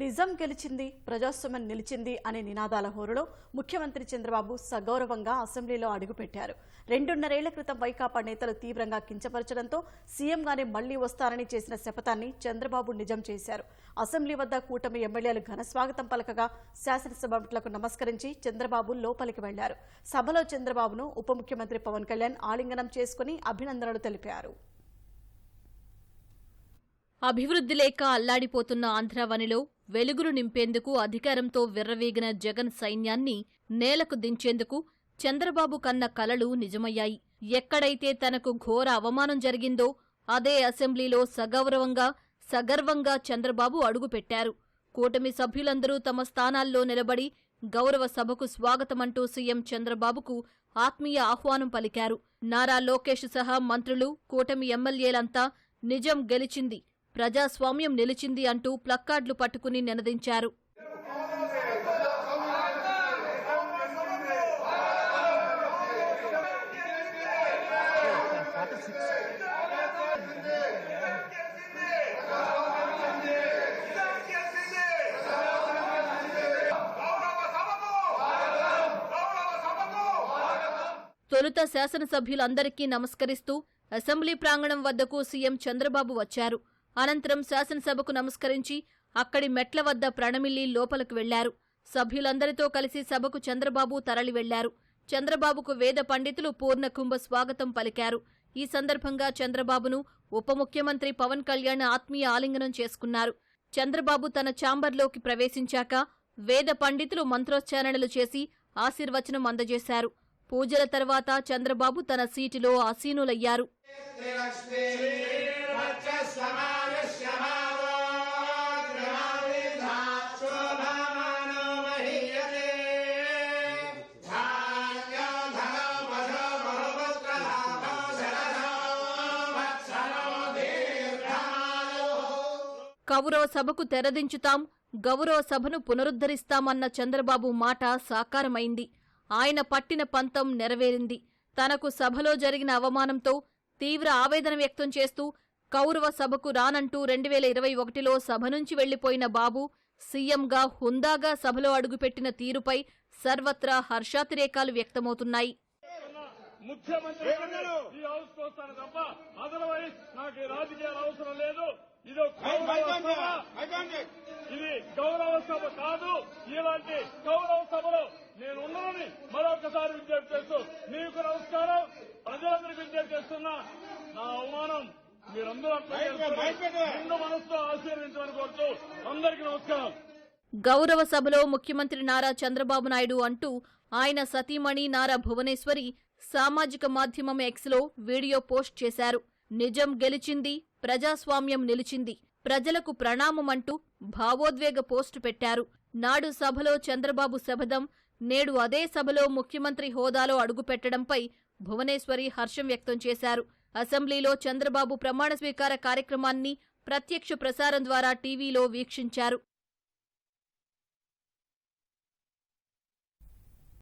నిజం గెలిచింది ప్రజాస్వామ్యం నిలిచింది అనే నినాదాల హోరులో ముఖ్యమంత్రి చంద్రబాబు సగౌరవంగా అసెంబ్లీలో అడుగుపెట్టారు. రెండున్నరేళ్ళ క్రితం వైకాపా నేతలు తీవ్రంగా కించపరచడంతో సీఎంగానే మళ్ళీ వస్తారని చేసిన శపథాన్ని చంద్రబాబు నిజం చేశారు. అసెంబ్లీ వద్ద కూటమి ఎమ్మెల్యేలు ఘన స్వాగతం పలకగా శాసనసభలకు నమస్కరించి చంద్రబాబు లోపలికి వెళ్ళారు. సభలో చంద్రబాబును ఉప ముఖ్యమంత్రి పవన్ కళ్యాణ్ ఆలింగనం చేసుకుని అభినందనలు తెలిపారు. అభివృద్ధి లేక అల్లాడిపోతున్న ఆంధ్రావనిలో వెలుగులు నింపేందుకు అధికారంతో విర్రవీగిన జగన్ సైన్యాన్ని నేలకు దించేందుకు చంద్రబాబు కన్న కలలు నిజమయ్యాయి. ఎక్కడైతే తనకు ఘోర అవమానం జరిగిందో అదే అసెంబ్లీలో సగౌరవంగా సగర్వంగా చంద్రబాబు అడుగుపెట్టారు. కూటమి సభ్యులందరూ తమ స్థానాల్లో నిలబడి గౌరవ సభకు స్వాగతమంటూ సీఎం చంద్రబాబుకు ఆత్మీయ ఆహ్వానం పలికారు. నారా లోకేష్ సహా మంత్రులు కూటమి ఎమ్మెల్యేలంతా నిజం గెలిచింది. ప్రజాస్వామ్యం నిలిచింది అంటూ ప్లక్కార్డులు పట్టుకుని నినదించారు. తొలుత శాసనసభ్యులందరికీ నమస్కరిస్తూ అసెంబ్లీ ప్రాంగణం వద్దకు సీఎం చంద్రబాబు వచ్చారు. అనంతరం శాసనసభకు నమస్కరించి అక్కడి మెట్ల వద్ద ప్రణమిల్లి లోపలకు వెళ్ళారు. సభ్యులందరితో కలిసి సభకు చంద్రబాబు తరలి వెళ్ళారు. చంద్రబాబుకు వేద పండితులు పూర్ణకుంభ స్వాగతం పలికారు. ఈ సందర్భంగా చంద్రబాబును ఉప ముఖ్యమంత్రి పవన్ కళ్యాణ్ ఆత్మీయ ఆలింగనం చేసుకున్నారు. చంద్రబాబు తన ఛాంబర్లోకి ప్రవేశించాక వేద పండితులు మంత్రోచ్చారణలు చేసి ఆశీర్వచనం అందజేశారు. పూజల తర్వాత చంద్రబాబు తన సీటులో ఆసీనులయ్యారు. కౌరవ సభకు తెరదించుతాం గౌరవ సభను పునరుద్ధరిస్తామన్న చంద్రబాబు మాట సాకారమైంది. ఆయన పట్టిన పంతం నెరవేరింది. తనకు సభలో జరిగిన అవమానంతో తీవ్ర ఆవేదన వ్యక్తం చేస్తూ కౌరవ సభకు రానంటూ రెండు వేల ఇరవై ఒకటిలో సభ నుంచి వెళ్ళిపోయిన బాబు సీఎంగా హుందాగా సభలో అడుగుపెట్టిన తీరుపై సర్వత్రా హర్షాతిరేకాలు వ్యక్తమవుతున్నాయి. ముఖ్యమంత్రి ఈ హౌస్ వస్తాను తప్ప అదర్వైజ్ నాకు ఈ రాజకీయాలు అవసరం లేదు. ఇది ఒక గౌరవ సభ. ఇది గౌరవ సభ కాదు ఇలాంటి గౌరవ సభలో నేను ఉన్నానని మరొకసారి విజ్ఞప్తి చేస్తూ మీకు నమస్కారం. ప్రజలందరికీ విజ్ఞప్తి చేస్తున్నా నా అవమానం మీరందరూ అర్థం చేసుకుని నిండు మనసుతో ఆశీర్వదించమని కోరుతూ అందరికీ నమస్కారం. గౌరవ సభలో ముఖ్యమంత్రి నారా చంద్రబాబు నాయుడు అంటూ ఆయన సతీమణి నారా భువనేశ్వరి సామాజిక మాధ్యమం ఎక్స్లో వీడియో పోస్ట్ చేశారు. నిజం గెలిచింది ప్రజాస్వామ్యం నిలిచింది. ప్రజలకు ప్రణామమంటూ భావోద్వేగ పోస్టు పెట్టారు. నాడు సభలో చంద్రబాబు శబదం నేడు అదే సభలో ముఖ్యమంత్రి హోదాలో అడుగుపెట్టడంపై భువనేశ్వరి హర్షం వ్యక్తం చేశారు. అసెంబ్లీలో చంద్రబాబు ప్రమాణ స్వీకార కార్యక్రమాన్ని ప్రత్యక్ష ప్రసారం ద్వారా టీవీలో వీక్షించారు.